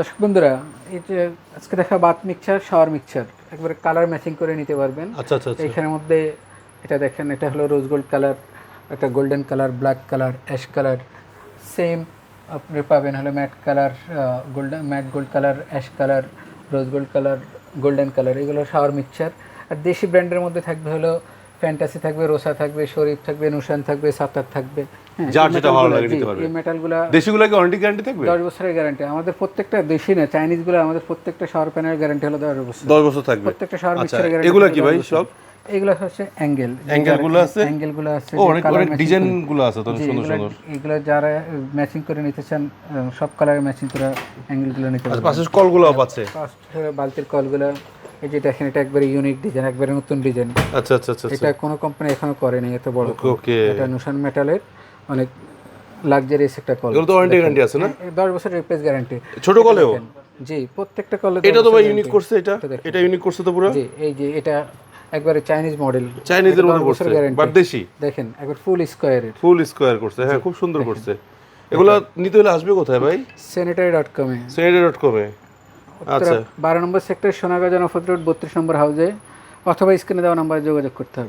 দর্শক বন্ধুরা এই যে আজকে দেখা বাত মিক্সচার শাওয়ার মিক্সচার একবারে কালার ম্যাচিং করে নিতে পারবেন। আচ্ছা আচ্ছা আচ্ছা। এইখানের মধ্যে এটা দেখেন এটা হলো রোজ গোল্ড কালার একটা golden colour black colour ash colour same আপনি পাবেন হলো matte colour golden matte gold colour ash colour rose gold colour golden colour এগুলো শাওয়ার মিক্সচার। আর দেশি ব্র্যান্ডের মধ্যে থাকবে হলো ফ্যান্টাসি থাকবে রোসা থাকবে শরীফ থাকবে নুশান থাকবে সাতার থাকবে হ্যাঁ, যার যেটা ভালো লাগে নিতে পারবে। এই মেটালগুলা দেশিগুলো কি ওয়ারেন্টি গ্যারান্টি থাকবে? দশ বছরের গ্যারান্টি আমাদের প্রত্যেকটা দেশি না আমাদের প্রত্যেকটা শাওয়ার প্যানেল গ্যারান্টি হলো দশ বছর। দশ বছর থাকবে। প্রত্যেকটা শাওয়ার মিক্সচারের গ্যারান্টি এগুলো কি ভাই সব? এগুলো হচ্ছে অ্যাঙ্গেল Angle গুলো আছে? অ্যাঙ্গেলগুলো আছে ও অনেক অনেক matching ডিজাইন করে- গুলো আছে তো সুন্দর সুন্দর। এগুলো যারা ম্যাচিং করে নিতে চান সব কালারে ম্যাচিং করে অ্যাঙ্গেলগুলো নিতে আচ্ছা পারবেন। পাশে কলগুলো ফার্স্ট বালতির কলগুলো এই যে দেখেন এটা একবারে ইউনিক ডিজাইন একবারে নতুন ডিজাইন আচ্ছা আচ্ছা আচ্ছা এটা কোনো কোম্পানি এখনও করেনি এত বড় ওকে এটা নুশান মেটালের অনেক লাক্সারিয়াস একটা কল এগুলো তো ওয়ারেন্টি গ্যারান্টি আছে না? এই দশ বছরের রিপ্লেস গ্যারান্টি ছোট কলেও? জি প্রত্যেকটা কলে এটা তো ভাই ইউনিক করছে এটা? এটা ইউনিক করছে তো পুরো? জি এই যে এটা একবারে চাইনিজ মডেল চাইনিজের মধ্যে করছে বাট দেশি? দেখেন একবার ফুল স্কোয়ারের ফুল স্কোয়ার করছে হ্যাঁ খুব সুন্দর করছে। এগুলো নিতে হলে আসবে কোথায় ভাই? স্যানিটারি ডট কমে সেনেটে ডট কমে আচ্ছা বারো নম্বর সেক্টর সোনাগা জনপদ রোড, বত্রিশ নম্বর হাউজে, অথবা স্ক্রিনে দেওয়া নাম্বারে যোগাযোগ করতে হবে।